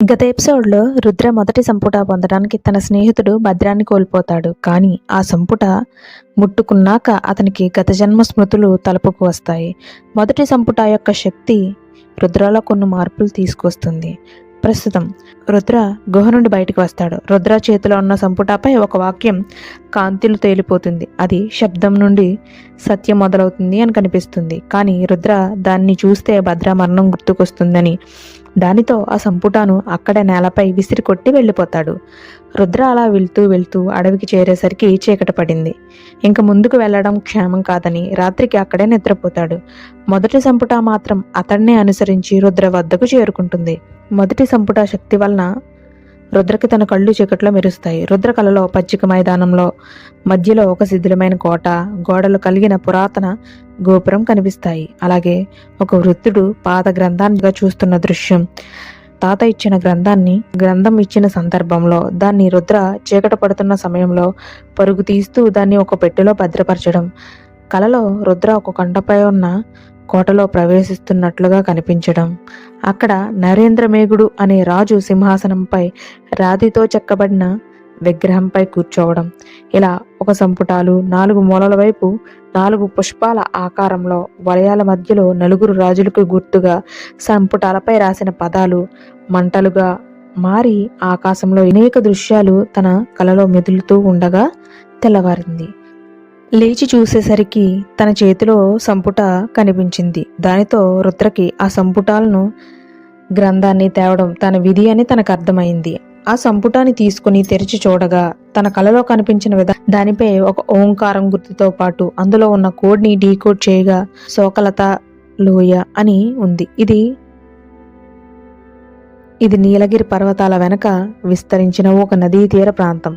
గత ఎపిసోడ్లో రుద్ర మొదటి సంపుట పొందడానికి తన స్నేహితుడు భద్రాన్ని కోల్పోతాడు. కానీ ఆ సంపుట ముట్టుకున్నాక అతనికి గత జన్మ స్మృతులు తలుపుకు వస్తాయి. మొదటి సంపుట యొక్క శక్తి రుద్రలో కొన్ని మార్పులు తీసుకొస్తుంది. ప్రస్తుతం రుద్ర గుహ నుండి బయటకు వస్తాడు. రుద్ర చేతిలో ఉన్న సంపుటపై ఒక వాక్యం కాంతిలు తేలిపోతుంది. అది శబ్దం నుండి సత్యం మొదలవుతుంది అని కనిపిస్తుంది. కానీ రుద్ర దాన్ని చూస్తే భద్ర మరణం గుర్తుకొస్తుందని దానితో ఆ సంపుటాను అక్కడే నేలపై విసిరి కొట్టి వెళ్ళిపోతాడు. రుద్ర అలా వెళ్తూ వెళ్తూ అడవికి చేరేసరికి చీకటి పడింది. ఇంక ముందుకు వెళ్ళడం క్షేమం కాదని రాత్రికి అక్కడే నిద్రపోతాడు. మొదటి సంపుట మాత్రం అతన్నే అనుసరించి రుద్ర వద్దకు చేరుకుంటుంది. మొదటి సంపుట శక్తి వలన రుద్రకి తన కళ్ళు చీకట్లో మెరుస్తాయి. రుద్ర కలలో పచ్చిక మైదానంలో మధ్యలో ఒక శిథిలమైన కోట గోడలు కలిగిన పురాతన గోపురం కనిపిస్తాయి. అలాగే ఒక వృద్ధుడు పాత గ్రంథాన్నిగా చూస్తున్న దృశ్యం. తాత ఇచ్చిన గ్రంథాన్ని గ్రంథం ఇచ్చిన సందర్భంలో దాన్ని రుద్ర చీకట పడుతున్న సమయంలో పరుగు తీస్తూ దాన్ని ఒక పెట్టెలో భద్రపరచడం. కలలో రుద్ర ఒక కొండపై ఉన్న కోటలో ప్రవేశిస్తున్నట్లుగా కనిపించడం. అక్కడ నరేంద్రమేగుడు అనే రాజు సింహాసనంపై రాతితో చెక్కబడిన విగ్రహంపై కూర్చోవడం. ఇలా ఒక సంపుటాలు నాలుగు మూలల వైపు నాలుగు పుష్పాల ఆకారంలో వలయాల మధ్యలో నలుగురు రాజులకు గుర్తుగా సంపుటాలపై రాసిన పదాలు మంటలుగా మారి ఆకాశంలో అనేక దృశ్యాలు తన కలలో మెదులుతూ ఉండగా తెల్లవారింది. లేచి చూసేసరికి తన చేతిలో సంపుట కనిపించింది. దానితో రుద్రకి ఆ సంపుటాలను గ్రంథాన్ని తేవడం తన విధి అని తనకు అర్థమైంది. ఆ సంపుటాన్ని తీసుకుని తెరిచి చూడగా తన కలలో కనిపించిన విధ దానిపై ఒక ఓంకారం గుర్తుతో పాటు అందులో ఉన్న కోడ్ని డీకోడ్ చేయగా శోకలత లోయ అని ఉంది. ఇది ఇది నీలగిరి పర్వతాల వెనక విస్తరించిన ఒక నదీ తీర ప్రాంతం.